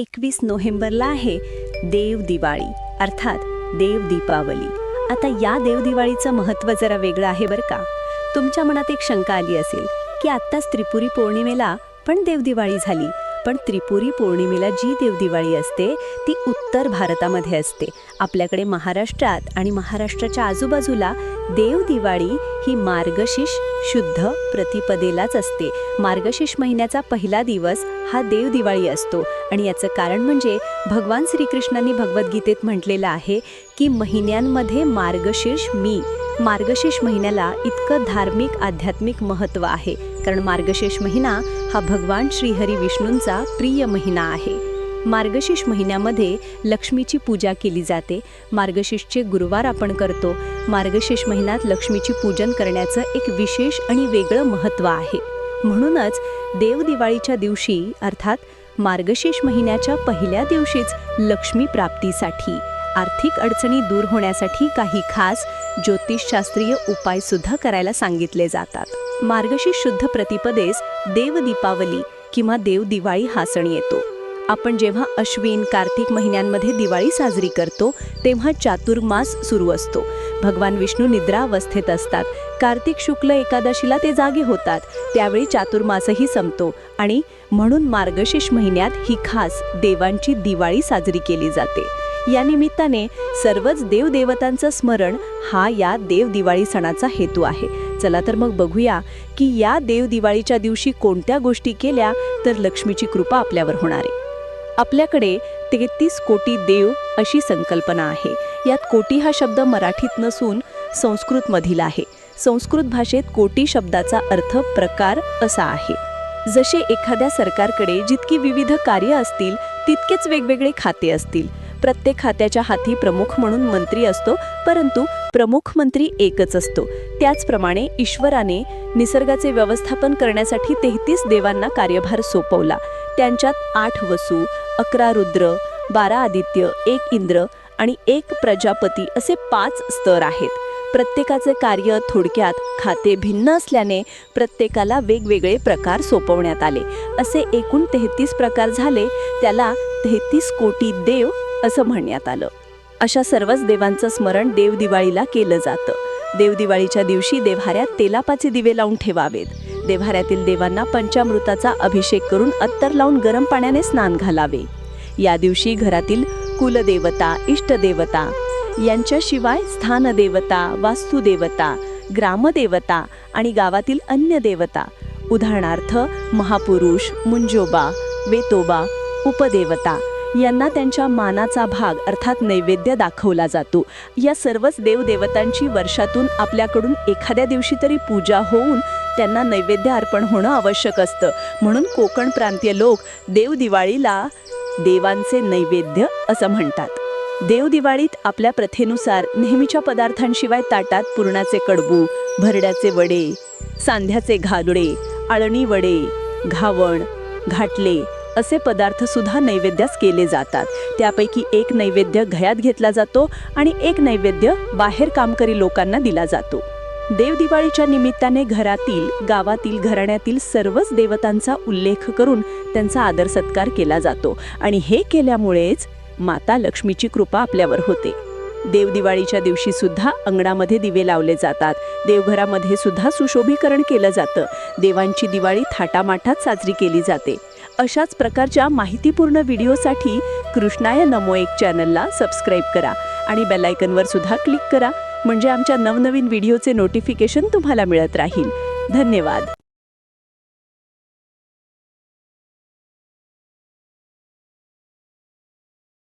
एकवीस नोव्हेंबरला आहे देव दिवाळी अर्थात देव दीपावली. आता या देव दिवाळीचं महत्त्व जरा वेगळं आहे बरं का? तुमच्या मनात एक शंका आली असेल की आत्ताच त्रिपुरी पौर्णिमेला पण देवदिवाळी झाली. पण त्रिपुरी पौर्णिमेला जी देवदिवाळी असते ती उत्तर भारतामध्ये असते. आपल्याकडे महाराष्ट्रात आणि महाराष्ट्राच्या आजूबाजूला देवदिवाळी ही मार्गशीर्ष शुद्ध प्रतिपदेलाच असते. मार्गशीर्ष महिन्याचा पहिला दिवस हा देवदिवाळी असतो. आणि याचं कारण म्हणजे भगवान श्रीकृष्णांनी भगवद्गीतेत म्हटलेलं आहे की महिन्यांमध्ये मार्गशीर्ष मी मार्गशीर्ष महिन्याला इतकं धार्मिक आध्यात्मिक महत्त्व आहे. कारण मार्गशीर्ष महिना हा भगवान श्रीहरी विष्णूंचा प्रिय महिना आहे. मार्गशीर्ष महिन्यामध्ये लक्ष्मीची पूजा केली जाते. मार्गशीर्षचे गुरुवार आपण करतो. मार्गशीर्ष महिन्यात लक्ष्मीची पूजन करण्याचं एक विशेष आणि वेगळं महत्त्व आहे. म्हणूनच देवदिवाळीच्या दिवशी अर्थात मार्गशीर्ष महिन्याच्या पहिल्या दिवशीच लक्ष्मी प्राप्तीसाठी आर्थिक अडचणी दूर होण्यासाठी काही खास ज्योतिषशास्त्रीय उपायसुद्धा करायला सांगितले जातात. मार्गशीर्ष शुद्ध प्रतिपदेस देवदीपावली किंवा देवदिवाळी हा सण येतो. आपण जेव्हा अश्विन कार्तिक महिन्यांमध्ये दिवाळी साजरी करतो तेव्हा चातुर्मास सुरू असतो. भगवान विष्णू निद्रा अवस्थेत असतात. कार्तिक शुक्ल एकादशीला ते जागे होतात. त्यावेळी चातुर्मासही संपतो आणि म्हणून मार्गशीर्ष महिन्यात ही खास देवांची दिवाळी साजरी केली जाते. या निमित्ताने सर्वच देवदेवतांचं स्मरण हा या देवदिवाळी सणाचा हेतू आहे. चला तर मग बघूया की या देव दिवाळीच्या दिवशी कोणत्या गोष्टी केल्या तर लक्ष्मीची कृपा आपल्यावर होणार आहे. आपल्याकडे तेहतीस कोटी देव अशी संकल्पना आहे. यात कोटी हा शब्द मराठीत नसून संस्कृतमधील आहे. संस्कृत भाषेत कोटी शब्दाचा अर्थ प्रकार असा आहे. जसे एखाद्या सरकारकडे जितकी विविध कार्य असतील तितकेच वेगवेगळे खाते असतील. प्रत्येक खात्याच्या हाती प्रमुख म्हणून मंत्री असतो परंतु प्रमुख मंत्री एकच असतो. त्याचप्रमाणे ईश्वराने निसर्गाचे व्यवस्थापन करण्यासाठी तेहतीस देवांना कार्यभार सोपवला. त्यांच्यात आठ वसू अकरा रुद्र बारा आदित्य एक इंद्र आणि एक प्रजापती असे पाच स्तर आहेत. प्रत्येकाचे कार्य थोडक्यात खाते भिन्न असल्याने प्रत्येकाला वेगवेगळे प्रकार सोपवण्यात आले. असे एकूण तेहतीस प्रकार झाले त्याला तेहतीस कोटी देव असं म्हणण्यात आलं. अशा सर्वच देवांचं स्मरण देवदिवाळीला केलं जातं. देवदिवाळीच्या दिवशी देव्हाऱ्यात तेलापाचे दिवे लावून ठेवावेत. देव्हाऱ्यातील देवांना पंचामृताचा अभिषेक करून अत्तर लावून गरम पाण्याने स्नान घालावे. या दिवशी घरातील कुलदेवता इष्टदेवता यांच्याशिवाय स्थानदेवता वास्तुदेवता ग्रामदेवता आणि गावातील अन्य देवता उदाहरणार्थ महापुरुष मुंजोबा वेतोबा उपदेवता यांना त्यांच्या मानाचा भाग अर्थात नैवेद्य दाखवला जातो. या सर्वच देवदेवतांची वर्षातून आपल्याकडून एखाद्या दिवशी तरी पूजा होऊन त्यांना नैवेद्य अर्पण होणं आवश्यक असतं. म्हणून कोकण प्रांतीय लोक देवदिवाळीला देवांचे नैवेद्य असं म्हणतात. देवदिवाळीत आपल्या प्रथेनुसार नेहमीच्या पदार्थांशिवाय ताटात पुरणाचे कडबू भरड्याचे वडे सांध्याचे घालुडे आळणी वडे घावण घाटले असे पदार्थ सुद्धा नैवेद्यास केले जातात. त्यापैकी एक नैवेद्य घयात घेतला जातो आणि एक नैवेद्य बाहेर कामकरी लोकांना दिला जातो. देवदिवाळीच्या निमित्ताने घरातील गावातील घराण्यातील सर्वच देवतांचा उल्लेख करून त्यांचा आदर सत्कार केला जातो आणि हे केल्यामुळेच माता लक्ष्मीची कृपा आपल्यावर होते. देवदिवाळीच्या दिवशी सुद्धा अंगणामध्ये दिवे लावले जातात. देवघरामध्ये सुद्धा सुशोभीकरण केलं जातं. देवांची दिवाळी थाटामाठात साजरी केली जाते. अशाच प्रकारच्या माहितीपूर्ण व्हिडिओसाठी कृष्णाय नमो एक चॅनलला सबस्क्राईब करा आणि बेलायकनवर सुद्धा क्लिक करा म्हणजे आमच्या नवनवीन व्हिडिओचे नोटिफिकेशन तुम्हाला मिळत राहील. धन्यवाद.